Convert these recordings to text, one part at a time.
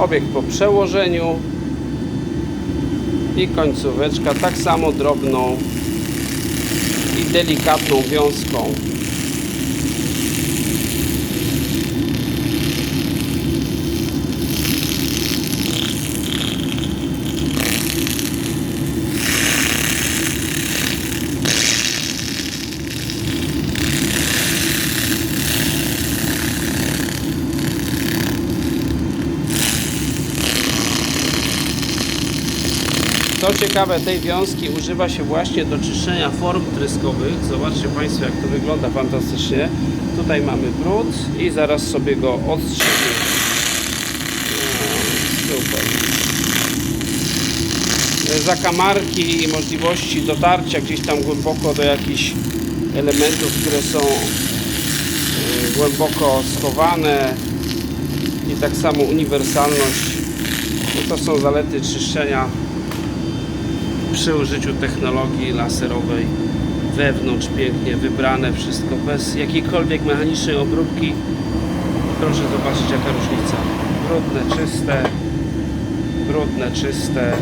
Obiekt po przełożeniu i końcóweczka tak samo drobną i delikatną wiązką. Co ciekawe, tej wiązki używa się właśnie do czyszczenia form tryskowych. Zobaczcie Państwo, jak to wygląda fantastycznie. Tutaj mamy brud i zaraz sobie go odstrzymy. No, super. Zakamarki i możliwości dotarcia gdzieś tam głęboko do jakichś elementów, które są e, głęboko schowane i tak samo uniwersalność. No to są zalety czyszczenia przy użyciu technologii laserowej wewnątrz pięknie wybrane wszystko bez jakiejkolwiek mechanicznej obróbki. Proszę zobaczyć jaka różnica. Brudne, czyste. Brudne, czyste.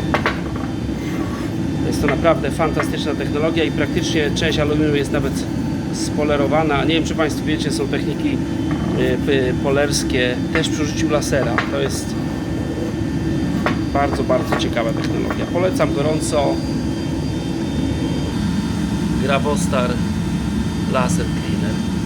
Jest to naprawdę fantastyczna technologia i praktycznie część aluminium jest nawet spolerowana. Nie wiem czy Państwo wiecie, są techniki y, y, polerskie. Też przy użyciu lasera. To jest bardzo, bardzo ciekawa technologia. Polecam gorąco. Grabostar Laser Cleaner.